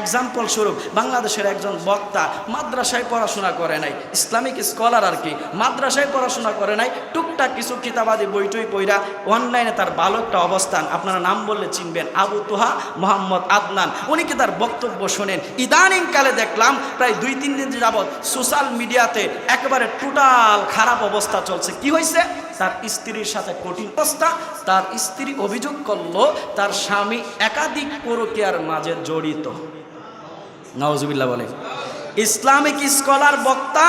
Example স্বরূপ, বাংলাদেশের একজন বক্তা মাদ্রাসায় পড়াশোনা করে নাই, ইসলামিক স্কলার আর কি, মাদ্রাসায় পড়াশোনা করে নাই, টুকটাক কিছু কিতাবাদি বইটই পইরা অনলাইনে তার ভালো একটা অবস্থান, আপনারা নাম বললে চিনবেন, আবু তোহা মোহাম্মদ আদনান। উনি কি তার বক্তব্য শোনেন? ইদানিং কালে দেখলাম প্রায় দুই, তিন দিন যাবৎ সোশ্যাল মিডিয়াতে একেবারে টোটাল খারাপ অবস্থা চলছে। কি হয়েছে তার স্ত্রীর সাথে কঠিন অবস্থা, তার স্ত্রী অভিযোগ করল, তার স্বামী একাধিক পরকীয়ার মাঝে জড়িত। নওয়াজুবিল্লাহ বলে। ইসলামিক স্কলার বক্তা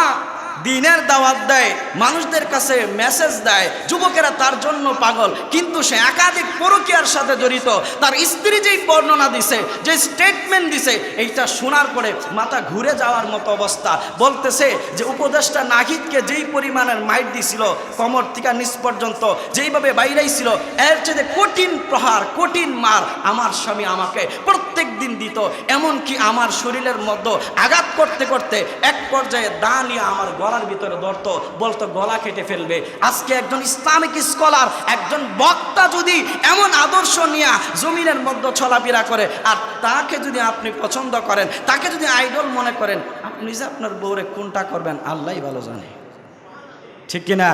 দিনের দাওয়াত দেয়, মানুষদের কাছে মেসেজ দেয়, যুবকেরা তার জন্য পাগল, কিন্তু সে একাধিক পরকীয়ার সাথে জড়িত। তার স্ত্রী যেই বর্ণনা দিছে, যে স্টেটমেন্ট দিছে, এইটা শোনার পরে মাথা ঘুরে যাওয়ার মতো অবস্থা। বলতেছে যে উপদেষ্টা নাহিদকে যেই পরিমাণের মাইট দিছিল, কমর থেকে নিচ পর্যন্ত, যেইভাবে বাইরেই ছিল এর চেয়ে কঠিন প্রহার, কঠিন মার আমার স্বামী আমাকে প্রত্যেক দিন দিত, এমনকি আমার শরীরের মধ্যে আঘাত করতে করতে এক পর্যায়ে দা নিয়ে আমার গলার ভিতরে ধরত, বলতো, গলা কেটে ফেলবে। আজকে একজন ইসলামিক স্কলার, একজন বক্তা যদি এমন আদর্শ নিয়ে জমিনের মধ্যে চলাফেরা করে, আর তাকে যদি আপনি পছন্দ করেন, তাকে যদি আইডল মনে করেন, আপনি যে আপনার বউরে কোনটা করবেন আল্লাহ ভালো জানে। ঠিক কিনা?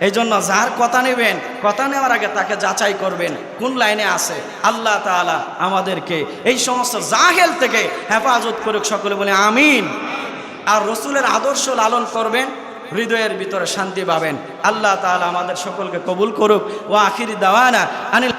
এই জন্য যার কথা নেবেন, কথা নেওয়ার আগে তাকে যাচাই করবেন, কোন লাইনে আছে। আল্লাহ তালা আমাদেরকে এই সমস্ত জাহেল থেকে হেফাজত করুক সকলে বলে আমিন। আর রসুলের আদর্শ লালন করবেন, হৃদয়ের ভিতরে শান্তি পাবেন। আল্লাহ তালা আমাদের সকলকে কবুল করুক। ও আখিরি দাওয়ানা আনিল